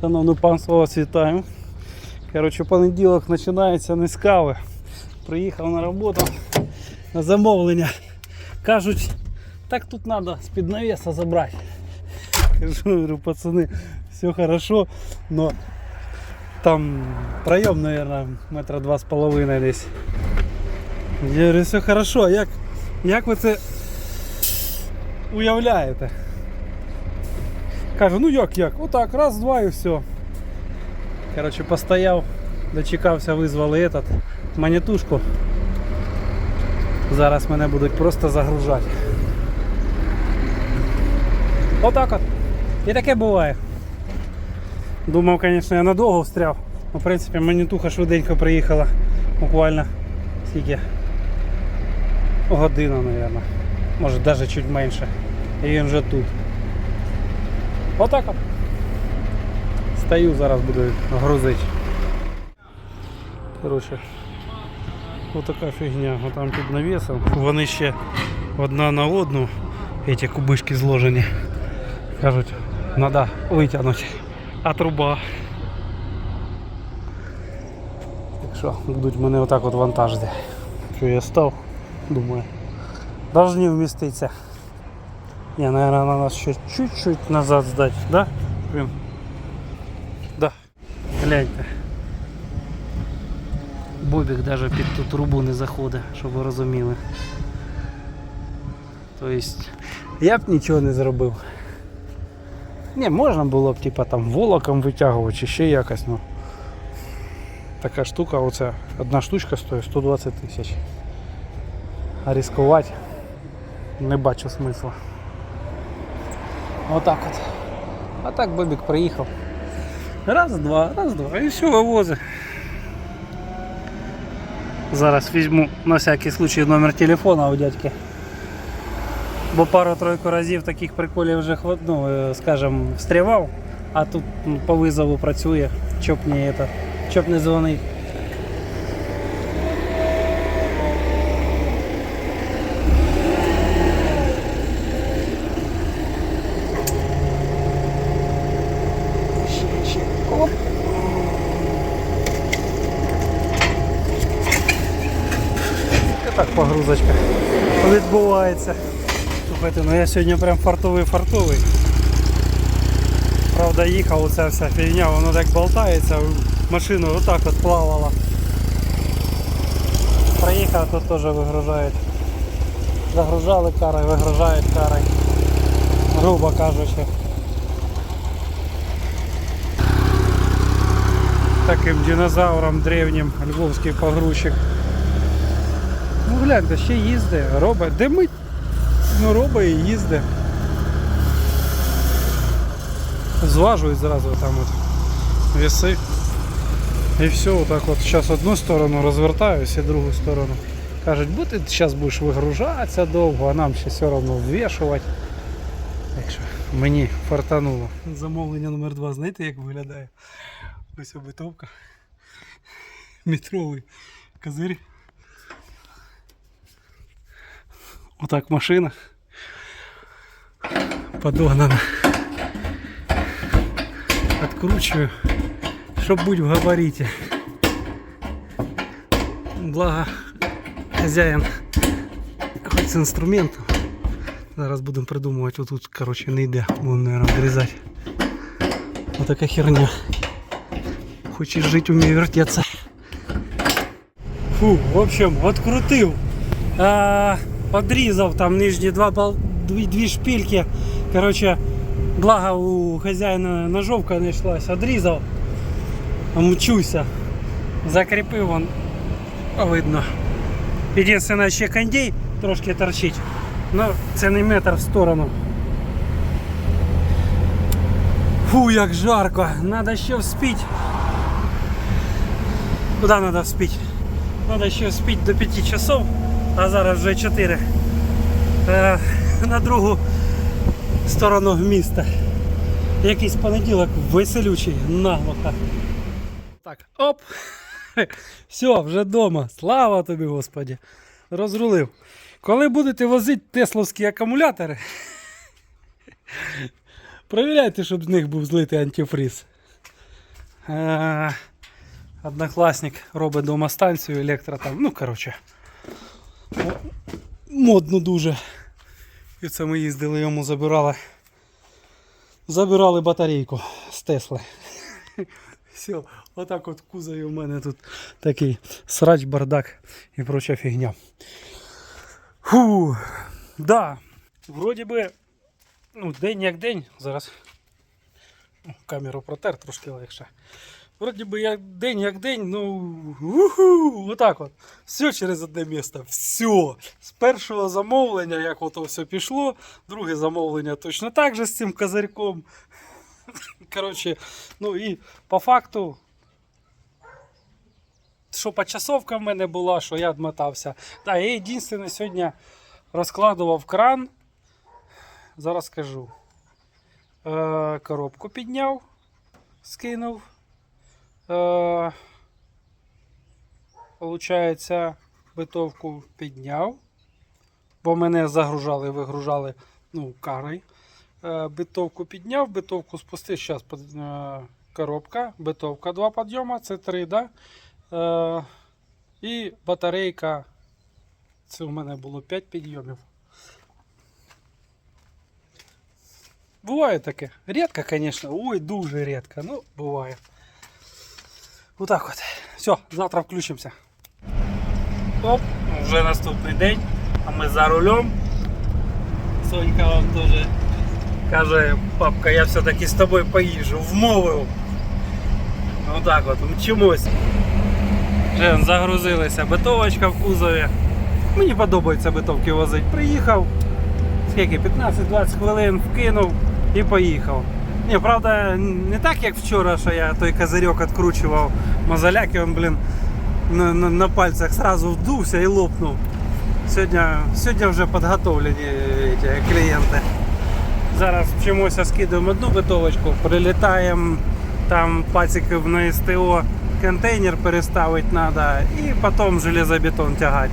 Шановне панство, вас вітаю. Коротше, понеділок починається не з кави. Приїхав на роботу на замовлення. Кажуть, так тут треба з-під навеса забрати. Кажу, говорю, пацани, все хорошо, но там проем, наверное, метра два з половиною десь. Я говорю, все хорошо, як, як ви це уявляєте? Каже, ну як як? Отак, раз, два і все. Коротше, постояв, дочекався, визвали этот, монетушку. Зараз мене будуть просто загружати. Отак от. І таке буває. Думав, звісно, я надовго встряв. В принципі, монетуха швиденько приїхала. Буквально скільки? Година, мабуть. Може навіть чуть менше. І він вже тут. Отак от. Стою, зараз буду грузити. Коротше, отака фігня, отам під навісом. Вони ще одна на одну, ці кубишки зложені. Кажуть, треба витягнути. А труба. Так що будуть мене отак от вантажити. Що я став, думаю. Должны вміститися. Не, наверное, надо еще чуть-чуть назад сдать, да? Блин. Да. Гляньте. Бобік даже під ту трубу не заходить, щоб ви розуміли. Тобто я б нічого не зробив. Не, можна було б типа там волоком витягувати чи ще якось, ну. Така штука, оця одна штучка стоїть 120 тисяч. А ризикувати не бачу смисла. Отак от. А так Бобік приїхав. Раз, два, раз, два. І все вивозить. Зараз візьму на всякий случай номер телефона у дядьки. Бо пару-тройку разів таких приколів вже ну, е, скажем, встрявав, а тут по визову працює, щоб не, это, щоб не дзвонить. Ще, ще. Оп. І так погрузочка відбувається. Слухайте, ну я сьогодні прям фартовий фартовий. Правда їхав оця вся фігня, воно так болтається, машину отак от плавала. Проїхав, тут теж вигружають. Загружали карою, вигружають карою. Грубо кажучи. Таким динозавром древнім львовський погрузчик. Ну гляньте, ще їздить, робить. Де ми? Ну робить і їздить. Зважують зразу там от веси. І все, отак от зараз одну сторону розвертаюся другу сторону. Кажуть, бо ти зараз будеш вигружатися довго, а нам ще все одно ввішувати. Так що мені фартануло. Замовлення номер два, знаєте, як виглядає? Ось обитовка. Метровий козирь. Отак машина. Подогнана. Откручиваю, щоб бути в габарите. Благо хазяїн хоч з інструментом. Зараз будемо придумувати, отут, коротше, не йде, будемо, мабуть, врізати. Отака херня. Хочеш жити, умій вертеться. Фу, в общем, открутив. А, подрізав там нижні два бал... дві, дві шпильки. Короче, благо у хазяїна ножовка не йшлась. Одрізав. Мчуся. Закріпив он. А видно. Єдине, ще кондей трошки торчить. Ну, це не метр в сторону. Фу, як жарко. Надо ще вспіть. Куди треба вспіть? Надо ще вспіть до 5 часов, А зараз вже 4. Е, на другу сторону міста. Якийсь понеділок веселючий, наглухо. Так, оп! Все, вже вдома. Слава тобі, Господі. Розрулив. Коли будете возити тесловські акумулятори, провіряйте, щоб з них був злитий антифриз. Е, однокласник робить дома станцію електро там. Ну, коротше. Мо- Модно дуже. І це ми їздили, йому забирали. Забирали батарейку з Тесли. Все, отак от кузові у мене тут такий срач, бардак і проча фігня. Фу, да. Вроді би, ну, день як день, зараз камеру протер трошки легше. Вроді би як день як день, ну уху, отак от. Все через одне місце. Все. З першого замовлення, як ото все пішло, друге замовлення точно так же з цим козирьком. Коротше, ну і по факту, що почасовка в мене була, що я відмотався. Так, я єдине сьогодні розкладував кран. Зараз скажу. Е, коробку підняв, скинув. Е, Получається, битовку підняв. Бо мене загружали, вигружали ну, карой. Е, битовку підняв, битовку спустив. Зараз е, коробка, битовка два підйома, це три, да? І батарейка. Це у мене було 5 підйомів. Буває таке. Рідко, звісно. Ой, дуже рідко. Ну, буває. Отак от. Все, завтра включимося. Оп, вже наступний день, а ми за рулем. Сонька вам теж каже, папка, я все-таки з тобою поїжджу, вмовив. Отак от, мчимось. Вже загрузилися битовочка в кузові. Мені подобається битовки возити. Приїхав, скільки, 15-20 хвилин вкинув і поїхав. Ні, правда, не так як вчора, що я той козирьок відкручував мозоляки, він, блін, на, на, на пальцях сразу вдувся і лопнув. Сьогодні, сьогодні вже підготовлені ті клієнти. Зараз вчимося, скидуємо одну битовочку, прилітаємо там пациків на СТО, контейнер переставити треба і потім железобетон тягати.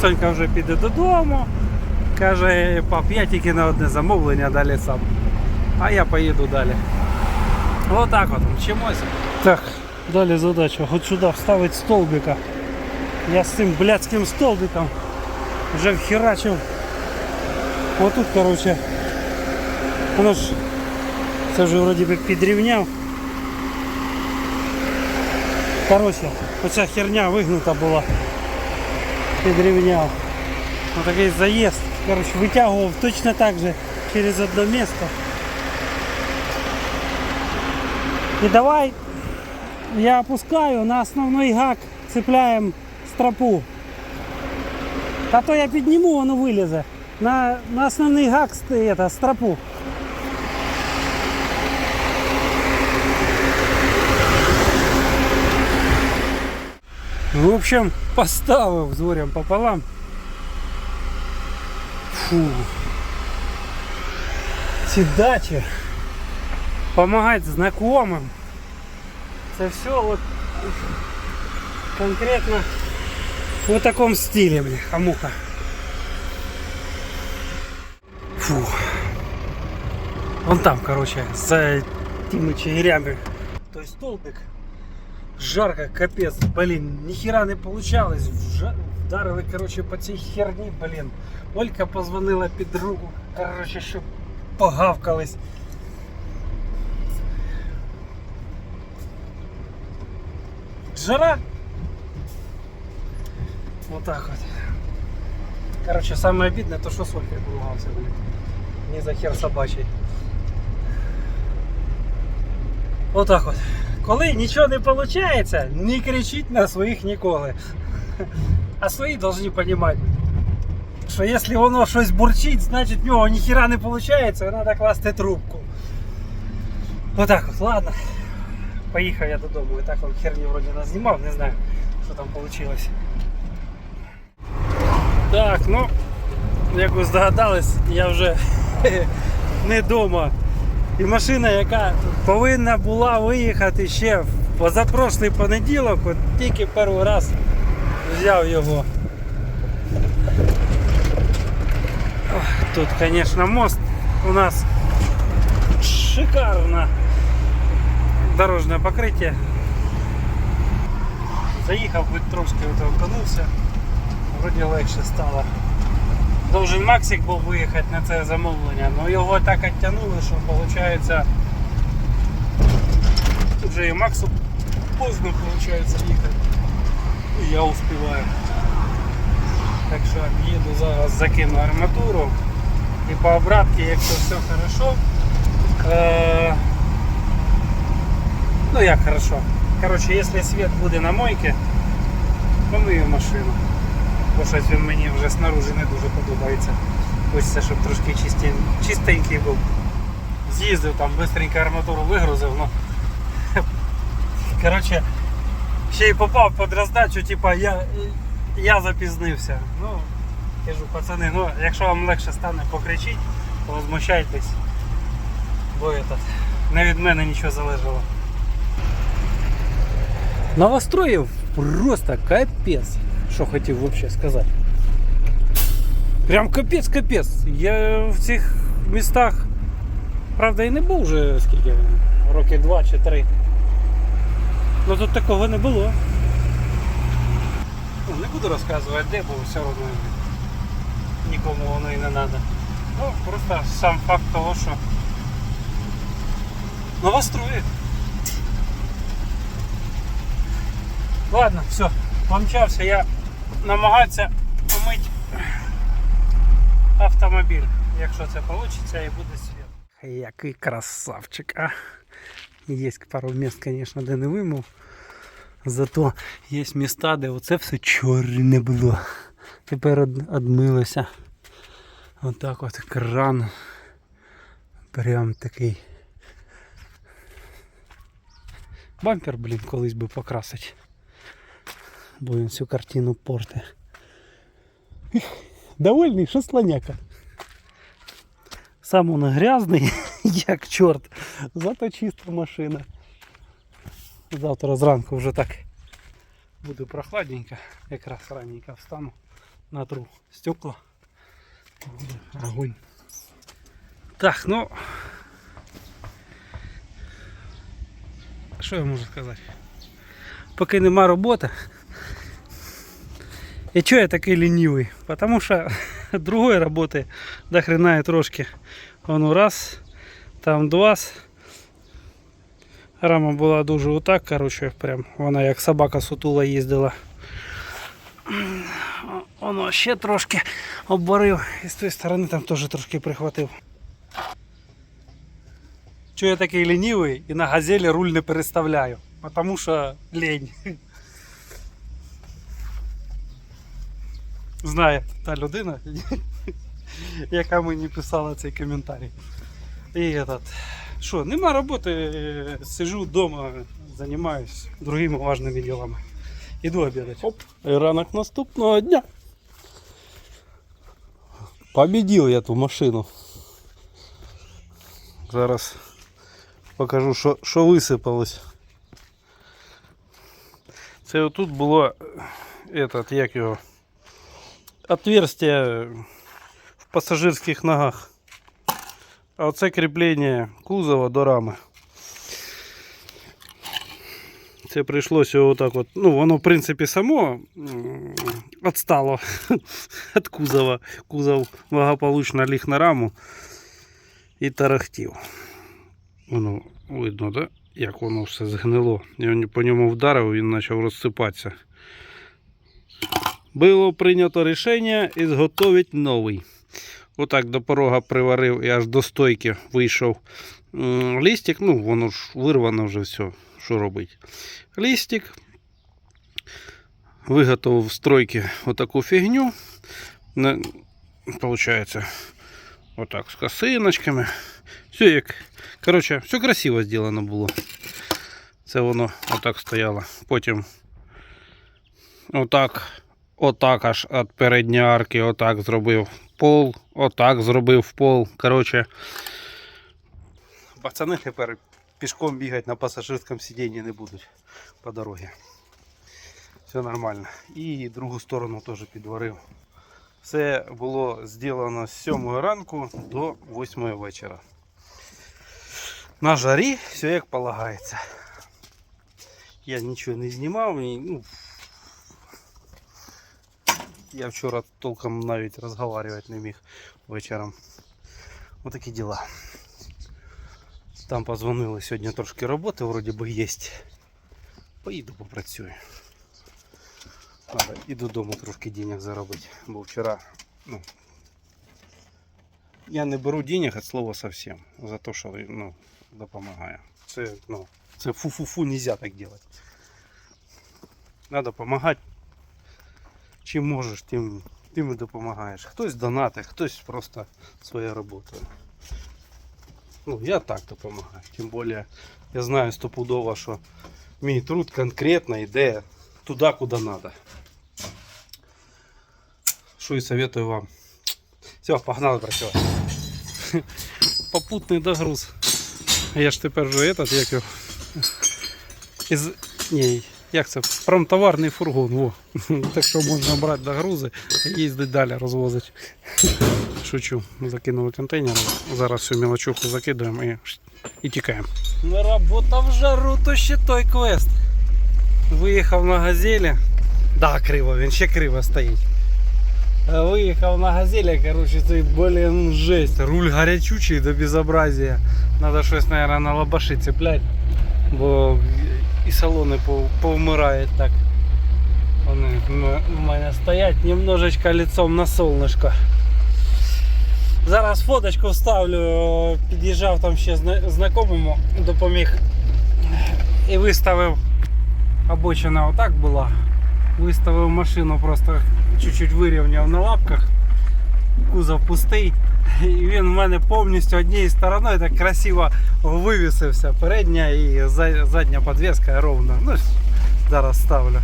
Сонька вже піде додому. Каже, пап, я тільки на одне замовлення далі сам. А я поїду далі. Отак от, вчимося. Так, далі задача. От сюди вставити столбика. Я з цим блядським столбиком вже вхерачив. Отут, коротше, воно ж це вже вроді би підрівняв. Коротше, оця херня вигнута була. Підрівняв. Ось такий заїзд. Коротше, витягував точно так же через одне місце. І давай я опускаю на основний гак, цепляємо стропу. Та то я підніму, воно вилізе. На, на основний гак ст- это, стропу. В общем, поставив з горем пополам. Фу. Ці дачі. Помагати знайомим. Це все от конкретно в такому стилі, бля, хамуха. Фу. Вон там, короче, за тими чигирями. Той столбик. Жарко, капец, блин, нихера не получалось. Вжа- Вдарили, короче, по цій херні, блин. Олька позвонила під руку, короче, щоб погавкались. Жара. Вот так вот. Короче, самое обидное, то что с Олькой поругался, блин. Не за хер собачий. Вот так от. Коли нічого не виходить, не кричіть на своїх ніколи. А свої повинні розуміти, що якщо воно щось бурчить, значить в нього ніхіра не виходить, треба класти трубку. Отак от, ладно. Поїхав я додому. І так он херні вроді назнімав, не знаю, що там вийшло. Так, ну, як ви здогадались, я вже не вдома. І машина, яка повинна була виїхати ще в позапрошлий понеділок, от тільки перший раз взяв його. Тут, звісно, мост у нас шикарно. Дорожне покриття. Заїхав, хоч трошки от окунувся. Вроді легше стало. Должен Максик був виїхати на це замовлення, але його так оттягнули, що виходить. Тут же і Максу поздно виходить їхати. І я успіваю. Так що їду зараз закину арматуру. І по обратці, якщо все хорошо. Ну як хорошо. Короче, якщо світ буде на мойці, помию машину. Бо щось він мені вже снаружи не дуже подобається. Хочеться, щоб трошки чистень... чистенький був. З'їздив там, быстренько арматуру вигрузив, ну. Короче, ще й попав під роздачу, типа я, я запізнився. Ну, кажу, пацани, ну якщо вам легше стане покричіть, возмущайтесь. Бо этот, не від мене нічого залежало. Новостроїв просто капець. Що хотів взагалі сказати. Прям капець капець. Я в цих містах, правда, і не був вже скільки, роки два чи три. Ну тут такого не було. Ну, не буду розказувати де, бо все одно нікому воно і не треба. Ну, просто сам факт того, що новострої. Ладно, все, помчався я намагатися помити автомобіль. Якщо це вийде і буде світ. Який красавчик, а. Є пару місць, звісно, де не вимив. Зато є міста, де оце все чорне було. Тепер одмилося. Отак от кран. Прям такий. Бампер, блін, колись би покрасить. Бо він всю картину порти. Довольний, що слоняка. Сам он грязний, як чорт. Зато чиста машина. Завтра зранку вже так буде прохладненько. Якраз раненько встану, натру стекла. Огонь. Так, ну. Що я можу сказати? Поки нема роботи. І чого я такий лінивий? Потому що другої роботи до хрена і трошки. Воно раз, там два. Рама була дуже отак, коротше, прям вона як собака сутула їздила. Воно ще трошки обварив і з тієї сторони там теж трошки прихватив. Чого я такий лінивий і на газелі руль не переставляю? Потому що лень. Знає та людина, яка мені писала цей коментарі. І этот, що, нема роботи, е, сижу вдома, займаюсь другими важними ділами. Іду обідати. Оп, і ранок наступного дня. Победив я ту машину. Зараз покажу, що, що висипалось. Це отут було е, этот, як його, отверстие в пасажирських ногах. А оце кріплення кузова до рами. Це прийшлося отак от. Ну, воно, в принципі, само відстало від кузова. Кузов благополучно ліг на раму і тарахтів. Воно видно, да? як воно все згнило. Я по ньому вдарив, він почав розсипатися. Було прийнято рішення ізготовити новий. Отак до порога приварив і аж до стойки вийшов лістик. Ну, воно ж вирвано вже все. Що робить? Лістик. Виготовив з стройки отаку фігню. Получається, отак з косиночками. Все як. Коротше, все красиво зроблено було. Це воно отак стояло. Потім отак, отак аж від передньої арки, отак зробив пол, отак зробив пол. Коротше, пацани тепер пішком бігати на пасажирському сидінні не будуть по дорозі. Все нормально. І другу сторону теж підварив. Все було зроблено з 7 ранку до 8 вечора. На жарі все як полагається. Я нічого не знімав. ні- Ну, я вчора толком навіть розговорювати не міг вечором. Отакі діла. Там позвонили сьогодні трошки роботи, вроді би є. Поїду попрацюю. Надо і додому трошки денег заробити. Бо вчора, ну, я не беру денег від слова совсем. За те, що ну, допомагаю. Це, ну, це фу-фу-фу, нельзя так делать. Надо допомагати. Чим можеш, тим, тим і допомагаєш. Хтось донатить, хтось просто своєю роботою. Ну, я так допомагаю. Тим більше я знаю стопудово, що мій труд конкретно йде туди, куди треба. Що і советую вам. Все, погнали працювати. Попутний догруз. Я ж тепер вже этот, як його. Із... Ні, як це? Промтоварний фургон. Во. Так що можна брати догрузи і їздити далі розвозити. Шучу, закинули контейнер. Зараз всю мелочуху закидаємо і, і тікаємо. На робота в жару, то ще той квест. Виїхав на газелі. Да, криво, він ще криво стоїть. Е, Виїхав на газелі, короче, це, блін, жесть. Руль гарячучий до безобразия. Надо щось, наверное, на лабаши цеплять, бо і салони пов- повмирають так. Вони в мене стоять немножечко лицом на солнышко. Зараз фоточку вставлю, під'їжджав там ще зна- знайомому, допоміг і виставив обочина отак була. Виставив машину, просто чуть-чуть вирівняв на лапках. Кузов пустий. І він в мене повністю однією стороною так красиво вивісився. Передня і за- задня підвіска ровно. Ну, зараз ставлю.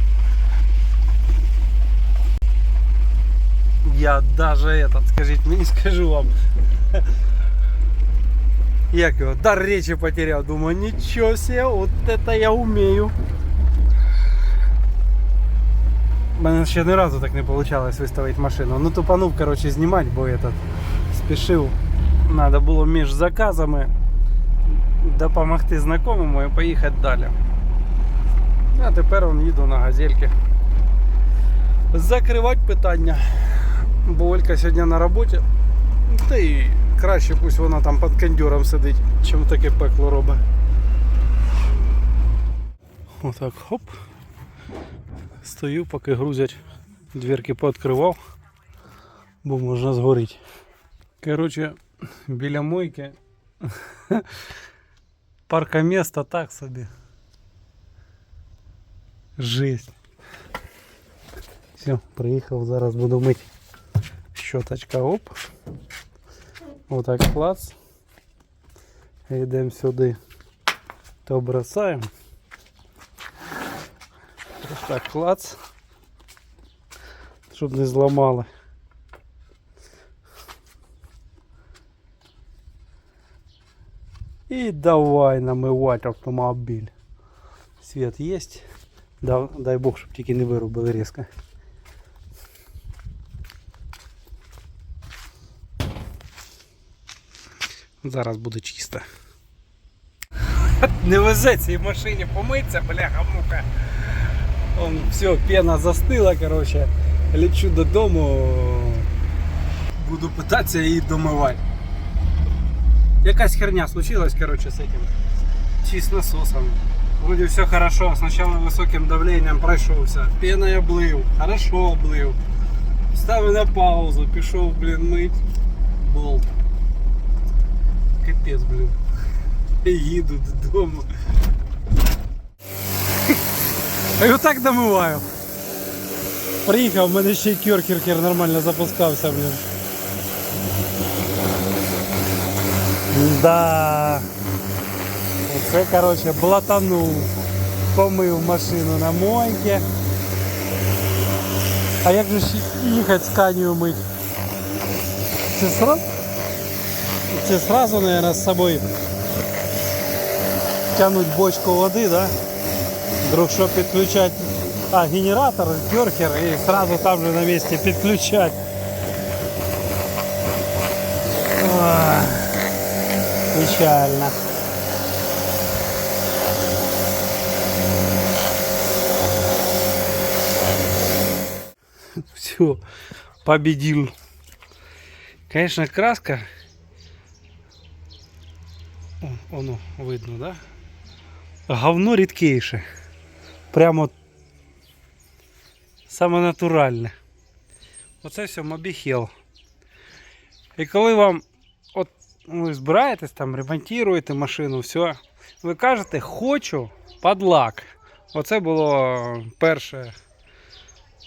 Я даже этот, скажіть мені, скажу вам. Як його, дар речі потеряв. Думаю, нічого себе, от это я умею. У мене ще ні разу так не вийшло виставити машину. Ну тупанув, коротше, знімати, бо этот Спішив. Надо було між заказами допомогти знайомому і поїхати далі. А тепер он їду на газельки. Закривати питання. Бо Олька сьогодні на роботі. Та й краще пусть вона там під кондюром сидить, чим таке пекло робить. Отак хоп. Стою, поки грузять. Дверки пооткривав, бо можна згоріти. Коротше, біля мойки паркомісто так собі. Жесть. Все, приїхав, зараз буду мити. Щоточка, оп. Отак клац. Йдемо сюди. То бросаємо. Ось так клац. Щоб не зламали. І давай намивати автомобіль. Світ є. Да, дай Бог, щоб тільки не вирубили різко. Зараз буде чисто. Не везе цій машині помиться, бляха мука. Он, все, пена застила, короче. Лечу додому. Буду питатися її домивати. Якась херня случилась, короче, с этим. Чи с насосом. Вроде все хорошо. Сначала высоким давлением пройшовся. Пеною облив. Хорошо облив. Ставив на паузу, пішов, блін, мить. Болт. Капець, блін. Їду додому. А я так домиваю. Приїхав, в мене ще й кьоркер нормально запускався, блін. Да. Оце, короче, блатанув. Помив машину на мойке. А як же їхати з канію мить? Це сразу? Це сразу, наверное, з собою тянуть бочку води, да? Вдруг що підключати. А, генератор, керхер і сразу там же на місці підключати. печально. Все, победил. Конечно, краска. Оно видно, да? Говно рідкіше. Прямо саме Вот Оце все мобіхел. И когда вам ви збираєтесь там, ремонтуєте машину, все, ви кажете, хочу під лак. Оце було перше,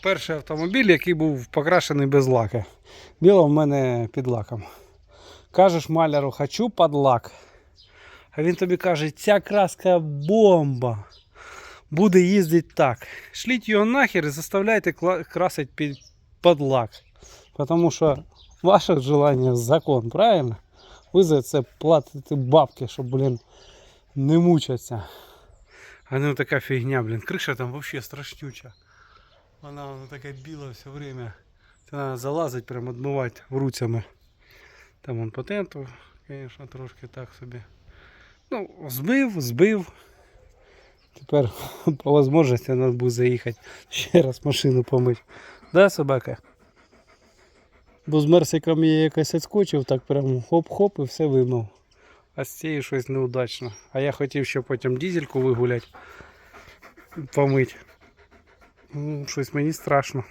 перший автомобіль, який був покрашений без лака. Біло в мене під лаком. Кажеш маляру, хочу під лак. А він тобі каже, ця краска бомба. Буде їздити так. Шліть його нахер і заставляйте красити під, під лак. Тому що ваше желання закон, правильно? Ви за це платите бабки, щоб, блін, не мучаться. А ну така фігня, блін. Криша там вообще страшнюча. Вона, вона така біла все время. Це треба залазити, прям відмивати руцями. Там он патенту, звісно, трошки так собі. Ну, збив, збив. Тепер по можливості треба буде заїхати ще раз машину помити. Да, собака? Бо з мерсиком я якось відскочив, так прям хоп-хоп і все вимив. А з цією щось неудачно. А я хотів ще потім дізельку вигуляти, помити. Ну, щось мені страшно.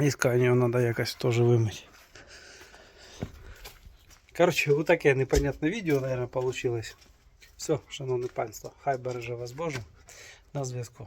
І сканію треба якось теж вимити. Коротше, вот таке непонятне відео, наверное, получилось. Все, шановне панство, хай береже вас Боже. На зв'язку.